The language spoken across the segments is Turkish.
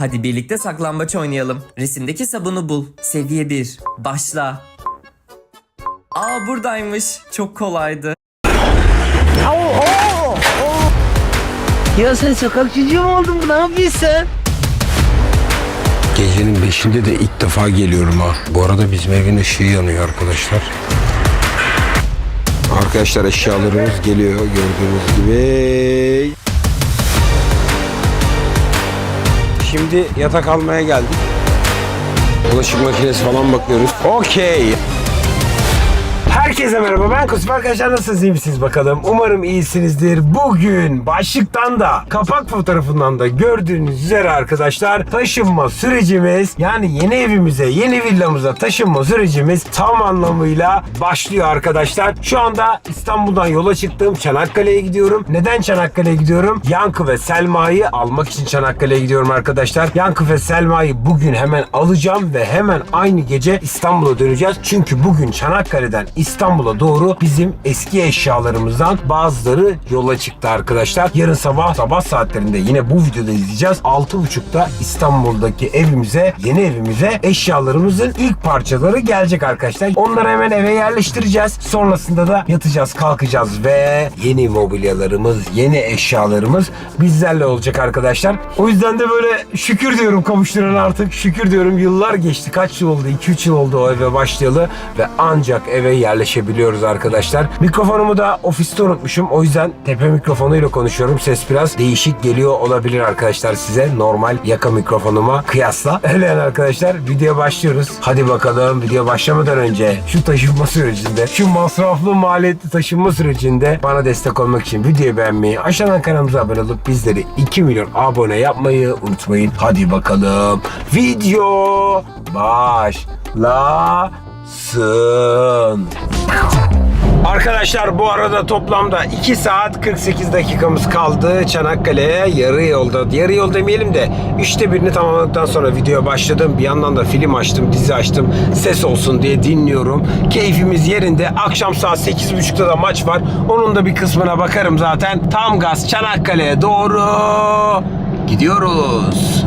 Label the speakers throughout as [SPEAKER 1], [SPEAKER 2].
[SPEAKER 1] Hadi birlikte saklambaç oynayalım. Resimdeki sabunu bul. Seviye 1. Başla. Aa buradaymış. Çok kolaydı.
[SPEAKER 2] Ya sen sokak çocuğu mu oldun? Ne yapıyorsun sen?
[SPEAKER 3] Gecenin beşinde de ilk defa geliyorum ha. Bu arada bizim evin ışığı yanıyor arkadaşlar. Arkadaşlar eşyalarımız geliyor gördüğünüz gibi. Şimdi yatak almaya geldik. Bulaşık makinesi falan bakıyoruz. Okey. Herkese merhaba ben Kusuf arkadaşlar nasılsınız? İyi misiniz bakalım? Umarım iyisinizdir. Bugün başlıktan da kapak fotoğrafından da gördüğünüz üzere arkadaşlar taşınma sürecimiz yani yeni evimize yeni villamıza taşınma sürecimiz tam anlamıyla başlıyor arkadaşlar. Şu anda İstanbul'dan yola çıktım Çanakkale'ye gidiyorum. Neden Çanakkale'ye gidiyorum? Yankı ve Selma'yı almak için Çanakkale'ye gidiyorum arkadaşlar. Yankı ve Selma'yı bugün hemen alacağım ve hemen aynı gece İstanbul'a döneceğiz. Çünkü bugün Çanakkale'den İstanbul'a doğru bizim eski eşyalarımızdan bazıları yola çıktı arkadaşlar. Yarın sabah sabah saatlerinde yine bu videoda izleyeceğiz. 6.30'da İstanbul'daki evimize, yeni evimize eşyalarımızın ilk parçaları gelecek arkadaşlar. Onları hemen eve yerleştireceğiz. Sonrasında da yatacağız, kalkacağız ve yeni mobilyalarımız, yeni eşyalarımız bizlerle olacak arkadaşlar. O yüzden de böyle şükür diyorum kavuşturan artık. Şükür diyorum yıllar geçti. Kaç yıl oldu? 2-3 yıl oldu o eve başlayalı ve ancak eve yerleşebiliyoruz arkadaşlar. Mikrofonumu da ofiste unutmuşum. O yüzden tepe mikrofonuyla konuşuyorum. Ses biraz değişik geliyor olabilir arkadaşlar size. Normal yaka mikrofonuma kıyasla. Öyle yani arkadaşlar videoya başlıyoruz. Hadi bakalım video başlamadan önce şu taşınma sürecinde, şu masraflı maliyetli taşınma sürecinde bana destek olmak için videoyu beğenmeyi, aşağıdan kanalımıza abone olup bizleri 2 milyon abone yapmayı unutmayın. Hadi bakalım video başlasın. Arkadaşlar bu arada toplamda 2 saat 48 dakikamız kaldı Çanakkale'ye yarı yolda. Yarı yol demeyelim de üçte birini tamamladıktan sonra videoya başladım. Bir yandan da film açtım, dizi açtım. Ses olsun diye dinliyorum. Keyfimiz yerinde. Akşam saat 8.30'da da maç var. Onun da bir kısmına bakarım zaten. Tam gaz Çanakkale'ye doğru gidiyoruz.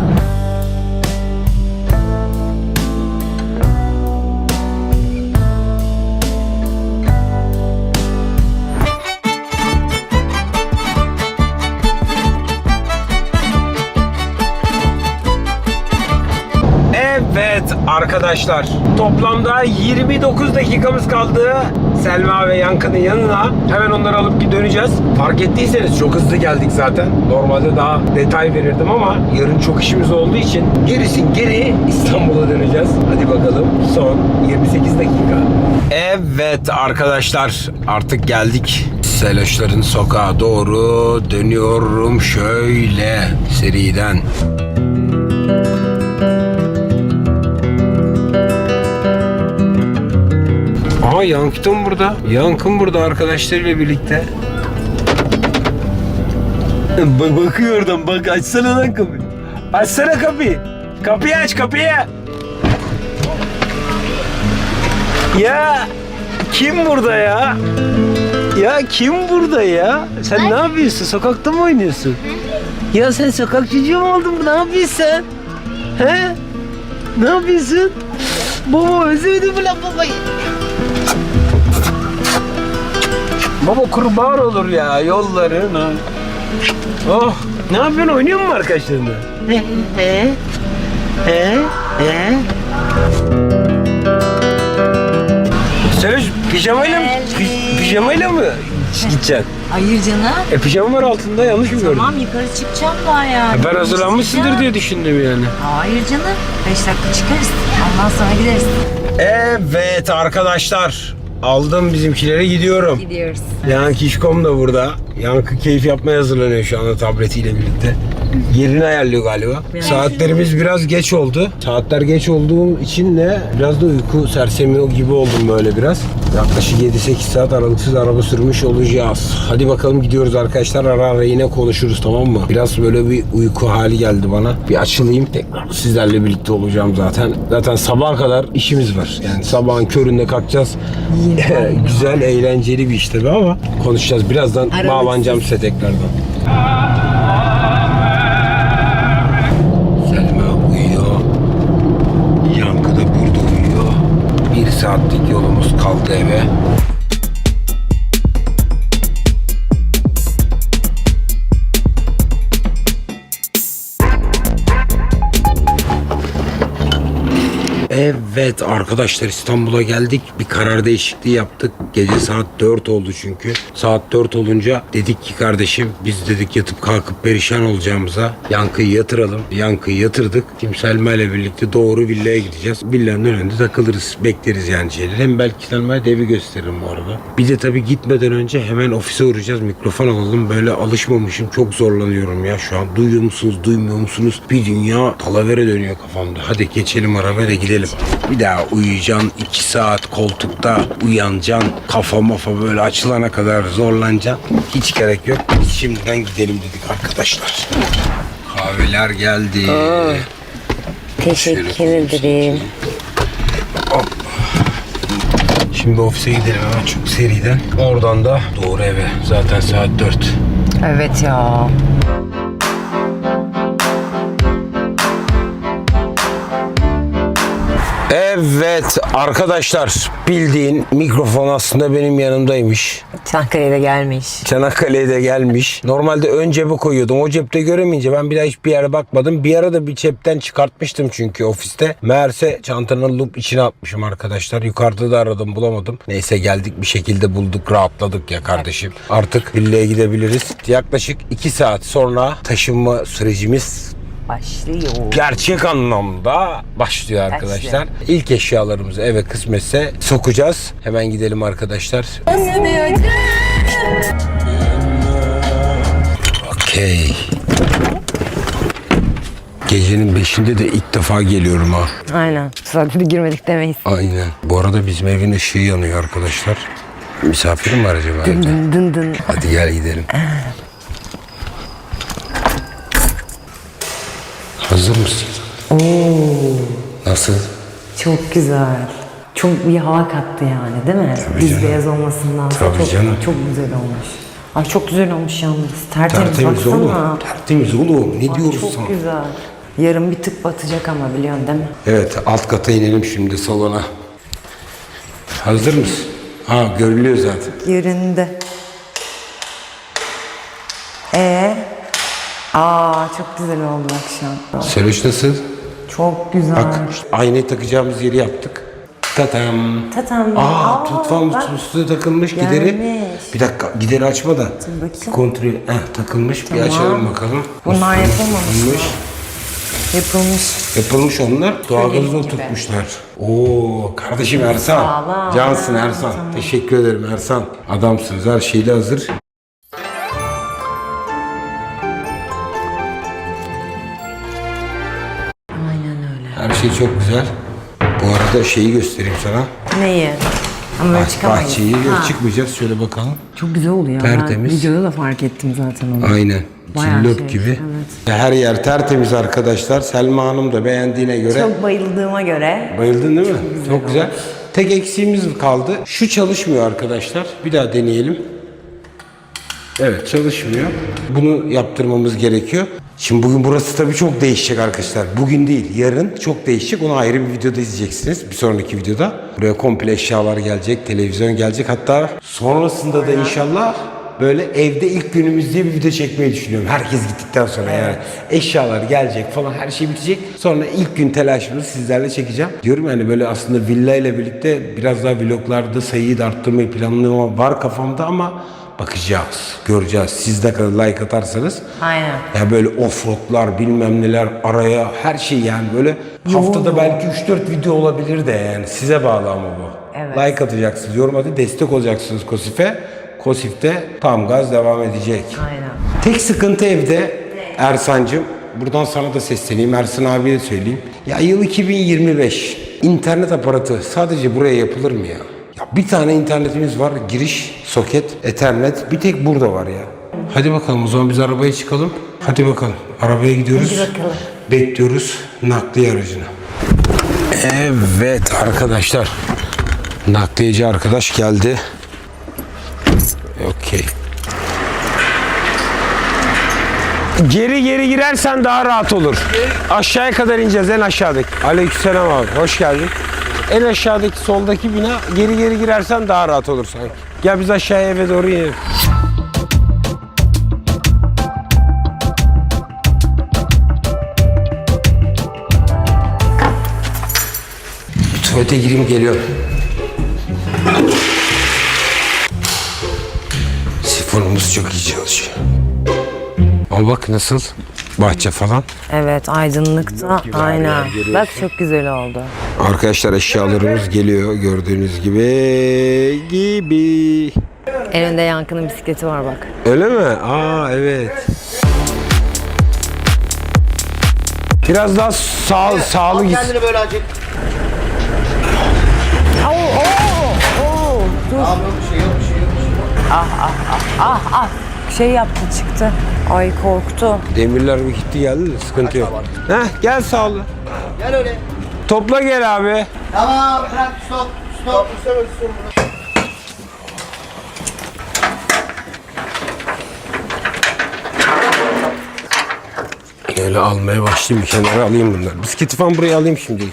[SPEAKER 3] Evet arkadaşlar toplamda 29 dakikamız kaldı Selma ve Yankı'nın yanına. Hemen onları alıp bir döneceğiz. Fark ettiyseniz çok hızlı geldik zaten. Normalde daha detay verirdim ama yarın çok işimiz olduğu için gerisin geri İstanbul'a döneceğiz. Hadi bakalım son 28 dakika. Evet arkadaşlar artık geldik. Seloşların sokağa doğru dönüyorum şöyle seriden. Aa Yankı'm burada. Yankım burada arkadaşlarıyla birlikte. Bak bakıyor oradan bak açsana lan kapıyı. Açsana kapıyı. Kapıyı aç kapıyı. Ya kim burada ya? Ya kim burada ya? Sen ne yapıyorsun? Sokakta mı oynuyorsun? Ya sen sokak çocuğu mu oldun? Ne yapıyorsun sen? He? Ne yapıyorsun? Baba özlemedim mi lan babayı? Baba kurban olur ya yollarına. Oh ne yapıyorsun oynuyor musun arkadaşlarınla?
[SPEAKER 2] He? He? He? He?
[SPEAKER 3] Hiç pijamayla mı, pi- pijamayla mı gideceksin?
[SPEAKER 4] Hayır canım.
[SPEAKER 3] E pijama var altında yanlış mı gördüm?
[SPEAKER 4] Tamam yukarı çıkacağım daha yani.
[SPEAKER 3] E, ben hazırlanmışsındır diye düşündüm yani.
[SPEAKER 4] Hayır canım. 5 dakika çıkarız. Ondan sonra gideriz.
[SPEAKER 3] Evet arkadaşlar aldım bizimkileri gidiyorum.
[SPEAKER 4] Gidiyoruz.
[SPEAKER 3] Yankı İşkom da burada. Yankı keyif yapmaya hazırlanıyor şu anda tabletiyle birlikte. Yerini ayarlıyor galiba. Saatlerimiz biraz geç oldu. Saatler geç olduğum için de biraz da uyku sersemi gibi oldum böyle biraz. Yaklaşık 7-8 saat aralıksız araba sürmüş olacağız. Hadi bakalım gidiyoruz arkadaşlar. Ara ara yine konuşuruz tamam mı? Biraz böyle bir uyku hali geldi bana. Bir açılayım tekrar sizlerle birlikte olacağım zaten. Zaten sabaha kadar işimiz var. Yani sabahın köründe kalkacağız. Güzel, eğlenceli bir iş tabii ama konuşacağız. Birazdan bağlanacağım size tekrardan. Saatlik yolumuz kaldı eve. Evet arkadaşlar İstanbul'a geldik. Bir karar değişikliği yaptık. Gece saat 4 oldu çünkü. Saat 4 olunca dedik ki kardeşim biz dedik yatıp kalkıp perişan olacağımıza Yankı'yı yatıralım. Yankı'yı yatırdık. Şimdi Selma ile birlikte doğru villaya gideceğiz. Villanın önünde takılırız. Bekleriz yani şeyleri. Hem belki Selma'ya da evi gösteririm bu arada. Bir de tabii gitmeden önce hemen ofise uğrayacağız. Mikrofon alalım. Böyle alışmamışım. Çok zorlanıyorum ya şu an. Duyuyor musunuz, duymuyor musunuz? Bir dünya talavere dönüyor kafamda. Hadi geçelim arabaya gidelim. Bir daha uyuyacaksın. iki saat koltukta uyanacaksın. Kafa mafa böyle açılana kadar zorlanacaksın. Hiç gerek yok. Biz şimdiden gidelim dedik arkadaşlar. Kahveler geldi.
[SPEAKER 4] Teşekkür ederim.
[SPEAKER 3] Şimdi ofise gidelim hemen çok seriden. Oradan da doğru eve. Zaten saat 4.
[SPEAKER 4] Evet ya.
[SPEAKER 3] Evet arkadaşlar bildiğin mikrofon aslında benim yanımdaymış.
[SPEAKER 4] Çankaya'da gelmiş.
[SPEAKER 3] Çanakkale'ye de gelmiş. Normalde ön cebe koyuyordum. O cepte göremeyince ben bir daha hiçbir yere bakmadım. Bir ara da bir cepten çıkartmıştım çünkü ofiste. Meğerse çantanın loop içine atmışım arkadaşlar. Yukarıda da aradım bulamadım. Neyse geldik bir şekilde bulduk rahatladık ya kardeşim. Artık villaya gidebiliriz. Yaklaşık 2 saat sonra taşınma sürecimiz
[SPEAKER 4] Başlıyor.
[SPEAKER 3] gerçek anlamda başlıyor arkadaşlar. İlk eşyalarımızı eve kısmetse sokacağız. Hemen gidelim arkadaşlar. Okey. Gecenin beşinde de ilk defa geliyorum ha.
[SPEAKER 4] Aynen. Sadece girmedik demeyiz.
[SPEAKER 3] Aynen. Bu arada bizim evin ışığı yanıyor arkadaşlar. Misafir mi var acaba? evde?
[SPEAKER 4] Dın dın dın.
[SPEAKER 3] Hadi gel gidelim. Hazır mısın? Nasıl?
[SPEAKER 4] Çok güzel. Çok bir hava kattı yani değil mi?
[SPEAKER 3] Tabii
[SPEAKER 4] Düz
[SPEAKER 3] canım.
[SPEAKER 4] beyaz olmasından
[SPEAKER 3] Tabii
[SPEAKER 4] çok,
[SPEAKER 3] canım.
[SPEAKER 4] çok güzel olmuş. Ay çok güzel olmuş yalnız. Tertemiz,
[SPEAKER 3] Tertemiz
[SPEAKER 4] baksana.
[SPEAKER 3] oğlum. Tertemiz oğlum. Ne
[SPEAKER 4] Ay,
[SPEAKER 3] diyorsun
[SPEAKER 4] çok
[SPEAKER 3] sana?
[SPEAKER 4] güzel. Yarın bir tık batacak ama biliyorsun değil mi?
[SPEAKER 3] Evet alt kata inelim şimdi salona. Hazır mısın? Ha görülüyor zaten.
[SPEAKER 4] Yerinde. Ee? Aa çok güzel oldu akşam.
[SPEAKER 3] Seloş nasıl?
[SPEAKER 4] Çok güzel.
[SPEAKER 3] Bak aynayı takacağımız yeri yaptık. Tatam.
[SPEAKER 4] Tatam.
[SPEAKER 3] Aa,
[SPEAKER 4] Aa,
[SPEAKER 3] tutfam üstüne takılmış gideri.
[SPEAKER 4] Gelmiş.
[SPEAKER 3] Bir dakika gideri açma da.
[SPEAKER 4] bakayım.
[SPEAKER 3] Kontrol. Heh, takılmış. Bir
[SPEAKER 4] Tamam.
[SPEAKER 3] açalım bakalım.
[SPEAKER 4] Bunlar yapılmamış mı?
[SPEAKER 3] yapılmış?
[SPEAKER 4] Yapılmış.
[SPEAKER 3] Onlar. Doğalgazda
[SPEAKER 4] gibi.
[SPEAKER 3] oturtmuşlar. Oo kardeşim Ersan.
[SPEAKER 4] Sağlam.
[SPEAKER 3] Cansın Ersan. Teşekkür ederim Ersan. Adamsınız. Her şeyle hazır. Şey çok güzel. Bu arada şeyi göstereyim sana.
[SPEAKER 4] Neyi? Ama böyle
[SPEAKER 3] Bah-
[SPEAKER 4] çıkamayız.
[SPEAKER 3] bahçeyi
[SPEAKER 4] Ha,
[SPEAKER 3] çıkmayacağız. Şöyle bakalım.
[SPEAKER 4] Çok güzel oluyor.
[SPEAKER 3] Tertemiz.
[SPEAKER 4] Ben videoda da fark ettim zaten onu.
[SPEAKER 3] Aynen.
[SPEAKER 4] Bayağı
[SPEAKER 3] Cillop
[SPEAKER 4] şey,
[SPEAKER 3] gibi.
[SPEAKER 4] evet.
[SPEAKER 3] Her yer tertemiz arkadaşlar. Selma Hanım da beğendiğine göre.
[SPEAKER 4] Çok bayıldığıma göre.
[SPEAKER 3] Bayıldın değil mi? Çok güzel. Tek eksiğimiz kaldı. Şu çalışmıyor arkadaşlar. Bir daha deneyelim. Evet çalışmıyor. Bunu yaptırmamız gerekiyor. Şimdi bugün burası tabii çok değişecek arkadaşlar. Bugün değil, yarın çok değişecek. Onu ayrı bir videoda izleyeceksiniz. Bir sonraki videoda. Buraya komple eşyalar gelecek, televizyon gelecek. Hatta sonrasında da inşallah böyle evde ilk günümüz diye bir video çekmeyi düşünüyorum. Herkes gittikten sonra yani. Eşyalar gelecek falan her şey bitecek. Sonra ilk gün telaşımızı sizlerle çekeceğim. Diyorum yani böyle aslında villa ile birlikte biraz daha vloglarda sayıyı da arttırmayı planlama var kafamda ama bakacağız, göreceğiz. Siz ne kadar like atarsanız
[SPEAKER 4] Aynen.
[SPEAKER 3] ya böyle offroadlar bilmem neler araya her şey yani böyle haftada belki 3-4 video olabilir de yani size bağlı ama bu.
[SPEAKER 4] Evet.
[SPEAKER 3] Like atacaksınız, yorum atıp destek olacaksınız Kosif'e. Kosif'te tam gaz devam edecek.
[SPEAKER 4] Aynen.
[SPEAKER 3] Tek sıkıntı evde Ersan'cığım. Buradan sana da sesleneyim. Ersan abiye de söyleyeyim. Ya yıl 2025. İnternet aparatı sadece buraya yapılır mı ya? Bir tane internetimiz var. Giriş, soket, ethernet. Bir tek burada var ya. Hadi bakalım o zaman biz arabaya çıkalım. Hadi bakalım. Arabaya gidiyoruz.
[SPEAKER 4] Hadi bakalım.
[SPEAKER 3] Bekliyoruz nakliye aracını. Evet arkadaşlar. Nakliyeci arkadaş geldi. Okey. Geri geri girersen daha rahat olur. Aşağıya kadar ineceğiz en aşağıdaki. Aleykümselam abi hoş geldin. En aşağıdaki soldaki bina geri geri girersen daha rahat olur sanki. Gel biz aşağıya eve doğru inelim. Tuvalete gireyim geliyorum. Sifonumuz çok iyi çalışıyor. Ama bak nasıl bahçe falan.
[SPEAKER 4] Evet aydınlıkta aynen. Bak çok güzel oldu.
[SPEAKER 3] Arkadaşlar eşyalarımız geliyor gördüğünüz gibi. Gibi.
[SPEAKER 4] En önde Yankı'nın bisikleti var bak.
[SPEAKER 3] Öyle mi? Aa evet. Biraz daha sağ, sağlı git.
[SPEAKER 2] Kendini böyle acık.
[SPEAKER 4] Şey yaptı çıktı. Ay korktu.
[SPEAKER 3] Demirler bir gitti geldi de sıkıntı yok. Heh gel sağlı.
[SPEAKER 2] Gel öyle.
[SPEAKER 3] Topla gel abi.
[SPEAKER 2] Tamam bırak stop. Stop.
[SPEAKER 3] Öyle almaya başlayayım bir kenara alayım bunları. Bisikleti falan buraya alayım şimdi.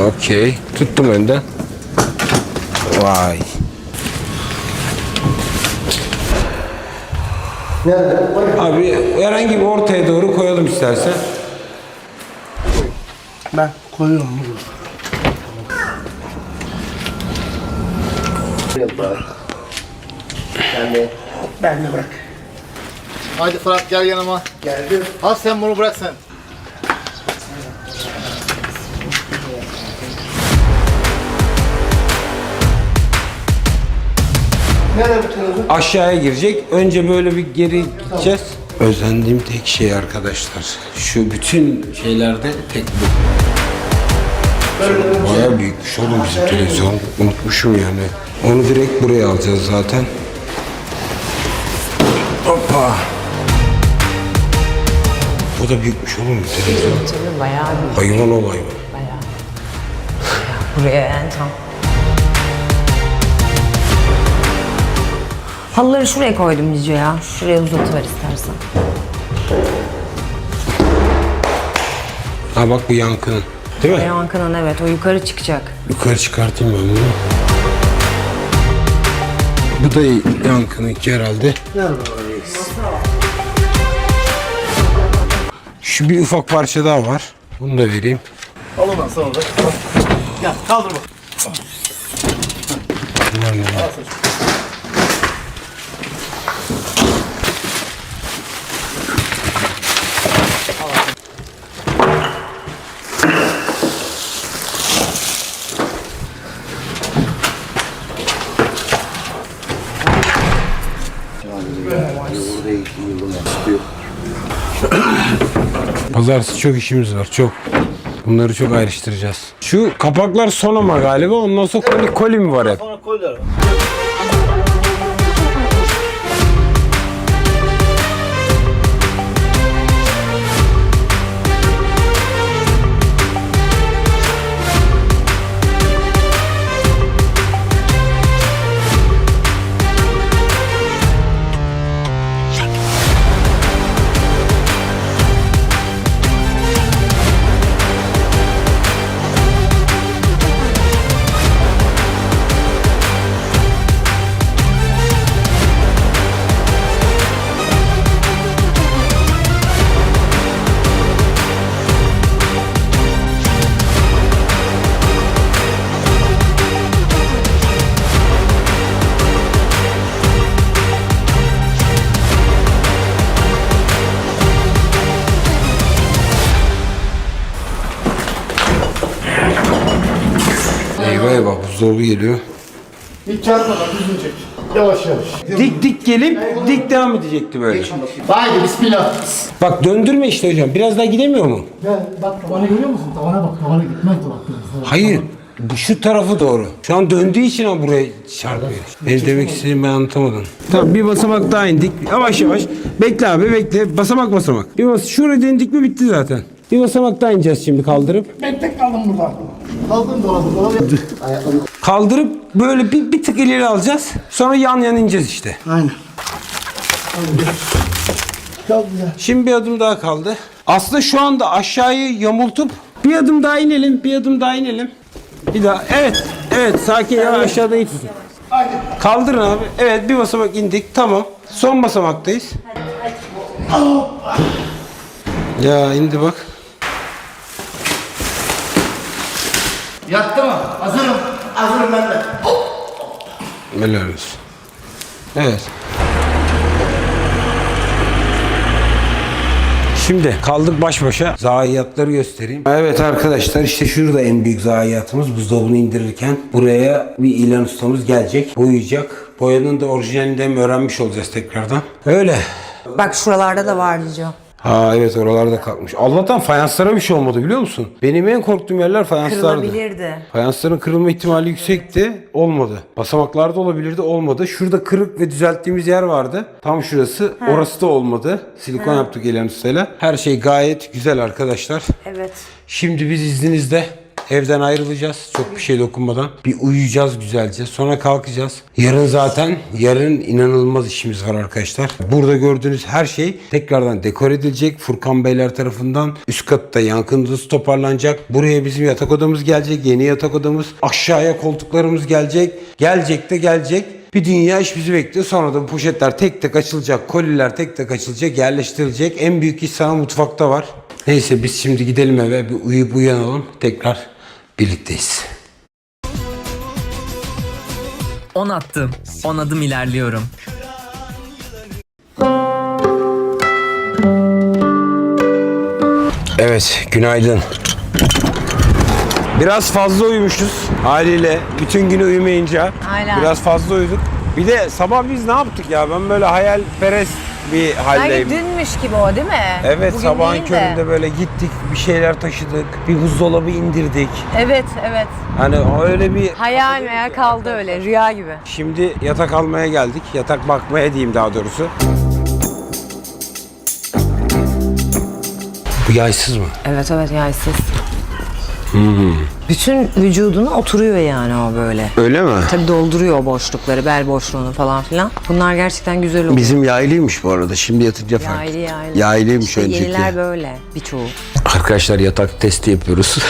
[SPEAKER 3] Okey. Tuttum önden. Vay. Abi herhangi bir ortaya doğru koyalım istersen.
[SPEAKER 2] Ben koyuyorum. Sen de. Ben de bırak.
[SPEAKER 5] Hadi Fırat gel yanıma.
[SPEAKER 2] Geldim.
[SPEAKER 5] Ha sen bunu bırak sen.
[SPEAKER 2] Nereye bakıyorsun?
[SPEAKER 3] Aşağıya girecek. Önce böyle bir geri gideceğiz. Özendiğim tek şey arkadaşlar. Şu bütün şeylerde tek bu. Baya büyükmüş oğlum bizim televizyon. Unutmuşum yani. Onu direkt buraya alacağız zaten. Hoppa. Bu da büyükmüş oğlum bu televizyon.
[SPEAKER 4] Tabii bayağı büyük.
[SPEAKER 3] Hayvan ol hayvan.
[SPEAKER 4] Bayağı. Buraya yani tam. Halıları şuraya koydum Cico ya. Şuraya uzatıver istersen.
[SPEAKER 3] Ha bak bu yankının. Değil mi?
[SPEAKER 4] Yankı'nın evet o yukarı çıkacak.
[SPEAKER 3] Yukarı çıkartayım ben bunu. Bu da yankınınki herhalde. Şu bir ufak parça daha var. Bunu da vereyim.
[SPEAKER 5] Al ondan sonra da. Gel kaldır bak.
[SPEAKER 3] Bunlar ne? Pazartesi çok işimiz var çok. Bunları çok ayrıştıracağız. Şu kapaklar son ama galiba ondan sonra koli, koli mi var hep?
[SPEAKER 5] Sonra koylar.
[SPEAKER 3] Eyvah geliyor.
[SPEAKER 5] Hiç çarpmadan düzgün çek. Yavaş yavaş.
[SPEAKER 3] Dik dik gelip dik devam edecekti böyle.
[SPEAKER 5] Haydi bismillah.
[SPEAKER 3] Bak döndürme işte hocam. Biraz daha gidemiyor mu?
[SPEAKER 5] Gel bak tavanı görüyor musun? Tavana bak. Tavana gitmez dolap biraz.
[SPEAKER 3] Hayır. Bu şu tarafı doğru. Şu an döndüğü için o buraya çarpıyor. Ne demek istediğimi ben anlatamadım. Tamam bir basamak daha indik. Yavaş yavaş. Bekle abi bekle. Basamak basamak. Bir bas şuraya indik mi bitti zaten. Bir basamak daha ineceğiz şimdi kaldırıp.
[SPEAKER 5] Ben tek kaldım burada. Kaldım dolabı. Dolabı.
[SPEAKER 3] Kaldırıp böyle bir, bir tık ileri alacağız. Sonra yan yan ineceğiz işte.
[SPEAKER 5] Aynen. Çok güzel.
[SPEAKER 3] Şimdi bir adım daha kaldı. Aslında şu anda aşağıyı yamultup bir adım daha inelim, bir adım daha inelim. Bir daha. Evet. Evet, sakin ya aşağıda tutun. Kaldırın abi. Evet, bir basamak indik. Tamam. Son basamaktayız. Ya indi bak.
[SPEAKER 5] Yattı mı? Hazırım. Hazırım ben de.
[SPEAKER 3] Helal olsun. Evet. Şimdi kaldık baş başa. Zayiatları göstereyim. Evet arkadaşlar işte şurada en büyük zayiatımız buzdolabını indirirken buraya bir ilan ustamız gelecek. Boyayacak. Boyanın da orijinalini de mi öğrenmiş olacağız tekrardan. Öyle.
[SPEAKER 4] Bak şuralarda da var diyeceğim.
[SPEAKER 3] Ha evet oralarda kalkmış. Allah'tan fayanslara bir şey olmadı biliyor musun? Benim en korktuğum yerler fayanslardı.
[SPEAKER 4] Kırılabilirdi.
[SPEAKER 3] Fayansların kırılma ihtimali yüksekti. Olmadı. Basamaklarda olabilirdi. Olmadı. Şurada kırık ve düzelttiğimiz yer vardı. Tam şurası. Orası da olmadı. Silikon yaptık Elen Usta'yla. Her şey gayet güzel arkadaşlar.
[SPEAKER 4] Evet.
[SPEAKER 3] Şimdi biz izninizle evden ayrılacağız. Çok bir şey dokunmadan. Bir uyuyacağız güzelce. Sonra kalkacağız. Yarın zaten yarın inanılmaz işimiz var arkadaşlar. Burada gördüğünüz her şey tekrardan dekor edilecek. Furkan Beyler tarafından üst katta yankın toparlanacak. Buraya bizim yatak odamız gelecek. Yeni yatak odamız. Aşağıya koltuklarımız gelecek. Gelecek de gelecek. Bir dünya iş bizi bekliyor. Sonra da bu poşetler tek tek açılacak. Koliler tek tek açılacak. Yerleştirilecek. En büyük iş sana mutfakta var. Neyse biz şimdi gidelim eve. Bir uyuyup uyanalım. Tekrar birlikteyiz.
[SPEAKER 1] 10 attım. 10 adım ilerliyorum.
[SPEAKER 3] Evet, günaydın. Biraz fazla uyumuşuz haliyle. Bütün günü uyumayınca
[SPEAKER 4] Aynen.
[SPEAKER 3] biraz fazla uyuduk. Bir de sabah biz ne yaptık ya? Ben böyle hayalperest bir haldeyim.
[SPEAKER 4] Sanki dünmüş gibi o değil mi?
[SPEAKER 3] Evet
[SPEAKER 4] Bugün
[SPEAKER 3] sabahın
[SPEAKER 4] değil de.
[SPEAKER 3] köründe böyle gittik bir şeyler taşıdık. Bir buzdolabı indirdik.
[SPEAKER 4] Evet evet.
[SPEAKER 3] Hani öyle bir
[SPEAKER 4] Hayal meyal kaldı öyle rüya gibi.
[SPEAKER 3] Şimdi yatak almaya geldik. Yatak bakmaya diyeyim daha doğrusu. Bu yaysız mı?
[SPEAKER 4] Evet evet yaysız.
[SPEAKER 3] Hmm.
[SPEAKER 4] Bütün vücuduna oturuyor yani o böyle.
[SPEAKER 3] Öyle mi?
[SPEAKER 4] Tabii dolduruyor o boşlukları, bel boşluğunu falan filan. Bunlar gerçekten güzel oluyor.
[SPEAKER 3] Bizim yaylıymış bu arada. Şimdi yatınca fark
[SPEAKER 4] Yaylı
[SPEAKER 3] ettim.
[SPEAKER 4] yaylı.
[SPEAKER 3] Yaylıymış
[SPEAKER 4] İşte
[SPEAKER 3] önceki.
[SPEAKER 4] Yeniler böyle birçoğu.
[SPEAKER 3] Arkadaşlar yatak testi yapıyoruz.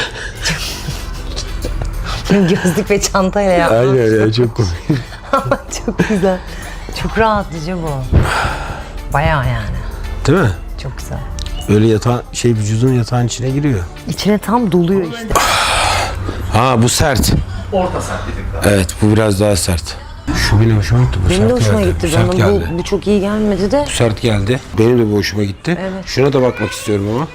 [SPEAKER 4] Gözlük ve çantayla yapmak.
[SPEAKER 3] Aynen ya çok komik.
[SPEAKER 4] Çok güzel. Çok rahatlıcı bu. Bayağı yani.
[SPEAKER 3] Değil mi?
[SPEAKER 4] Çok güzel.
[SPEAKER 3] Öyle yatağın şey vücudun yatağın içine giriyor.
[SPEAKER 4] İçine tam doluyor işte.
[SPEAKER 3] Ha bu sert.
[SPEAKER 5] Orta sertlik.
[SPEAKER 3] Evet bu biraz daha sert. Şu benim hoşuma gitti. Bu
[SPEAKER 4] Benim de
[SPEAKER 3] sert
[SPEAKER 4] hoşuma
[SPEAKER 3] geldi.
[SPEAKER 4] gitti.
[SPEAKER 3] Bu sert
[SPEAKER 4] Bana
[SPEAKER 3] geldi.
[SPEAKER 4] bu, bu çok iyi gelmedi de.
[SPEAKER 3] Bu sert geldi. Benim de bu hoşuma gitti.
[SPEAKER 4] Evet.
[SPEAKER 3] Şuna da bakmak istiyorum ama.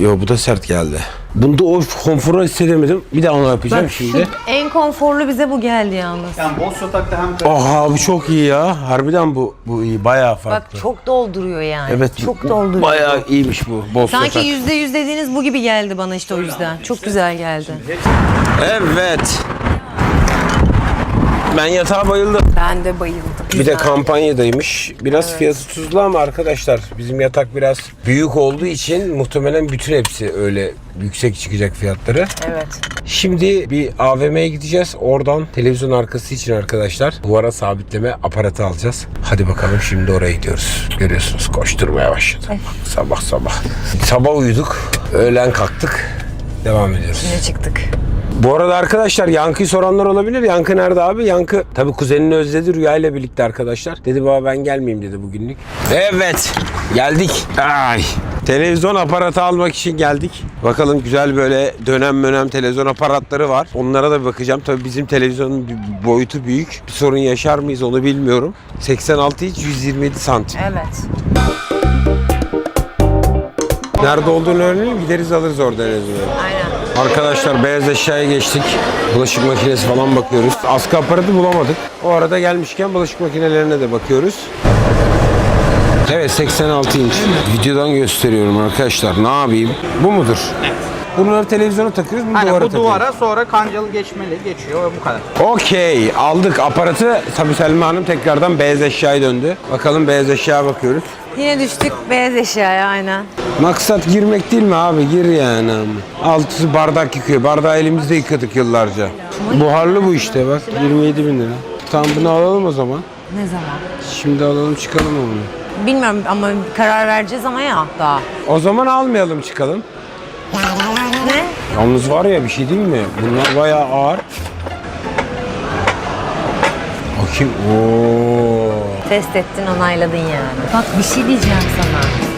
[SPEAKER 3] Yo bu da sert geldi. Bunda o konforu hissedemedim. Bir de onu yapacağım şimdi.
[SPEAKER 4] En konforlu bize bu geldi yalnız.
[SPEAKER 5] Yani bol yatakta hem
[SPEAKER 3] Oha bu çok iyi ya. Harbiden bu bu iyi. Bayağı
[SPEAKER 4] Bak
[SPEAKER 3] farklı.
[SPEAKER 4] çok dolduruyor yani.
[SPEAKER 3] evet.
[SPEAKER 4] Çok
[SPEAKER 3] bu-
[SPEAKER 4] dolduruyor.
[SPEAKER 3] Bayağı iyiymiş bu. Bol
[SPEAKER 4] Sanki yüzde yüz dediğiniz bu gibi geldi bana işte o yüzden. Çok güzel geldi.
[SPEAKER 3] Evet. Ben yatağa bayıldım.
[SPEAKER 4] Ben de bayıldım.
[SPEAKER 3] Bir de kampanyadaymış. Biraz fiyatı tuzlu ama arkadaşlar bizim yatak biraz büyük olduğu için muhtemelen bütün hepsi öyle yüksek çıkacak fiyatları.
[SPEAKER 4] Evet.
[SPEAKER 3] Şimdi bir AVM'ye gideceğiz. Oradan televizyon arkası için arkadaşlar duvara sabitleme aparatı alacağız. Hadi bakalım şimdi oraya gidiyoruz. Görüyorsunuz koşturmaya başladı. Sabah sabah. Sabah uyuduk. Öğlen kalktık. Devam ediyoruz.
[SPEAKER 4] Ne çıktık?
[SPEAKER 3] Bu arada arkadaşlar Yankı'yı soranlar olabilir. Yankı nerede abi? Yankı tabii kuzenini özledi Rüya ile birlikte arkadaşlar. Dedi baba ben gelmeyeyim dedi bugünlük. Evet geldik. Ay. Televizyon aparatı almak için geldik. Bakalım güzel böyle dönem dönem televizyon aparatları var. Onlara da bir bakacağım. Tabii bizim televizyonun boyutu büyük. Bir sorun yaşar mıyız onu bilmiyorum. 86 inç 127 santim.
[SPEAKER 4] Evet.
[SPEAKER 3] Nerede olduğunu öğrenelim gideriz alırız orada en azından.
[SPEAKER 4] Aynen.
[SPEAKER 3] Arkadaşlar beyaz eşyaya geçtik. Bulaşık makinesi falan bakıyoruz. Askı aparatı bulamadık. O arada gelmişken bulaşık makinelerine de bakıyoruz. Evet 86 inç. Videodan gösteriyorum arkadaşlar. Ne yapayım? Bu mudur? Bunları televizyona takıyoruz, bunu
[SPEAKER 6] Hani
[SPEAKER 3] duvara
[SPEAKER 6] bu
[SPEAKER 3] takıyoruz.
[SPEAKER 6] duvara sonra kancalı geçmeli geçiyor ve bu kadar.
[SPEAKER 3] Okey aldık aparatı. Tabii Selma Hanım tekrardan beyaz eşyaya döndü. Bakalım beyaz eşyaya bakıyoruz.
[SPEAKER 4] Yine düştük beyaz eşyaya aynen.
[SPEAKER 3] Maksat girmek değil mi abi? Gir yani ama. Altısı bardak yıkıyor. Bardağı elimizde yıkadık yıllarca. Buharlı bu işte bak. 27 bin lira. Tamam bunu alalım o zaman.
[SPEAKER 4] Ne zaman?
[SPEAKER 3] Şimdi alalım çıkalım onu.
[SPEAKER 4] Bilmiyorum ama karar vereceğiz ama ya daha.
[SPEAKER 3] O zaman almayalım çıkalım.
[SPEAKER 4] Ne?
[SPEAKER 3] Yalnız var ya bir şey değil mi? Bunlar bayağı ağır. Bakayım. Oo.
[SPEAKER 4] Test ettin onayladın yani. Bak bir şey diyeceğim sana.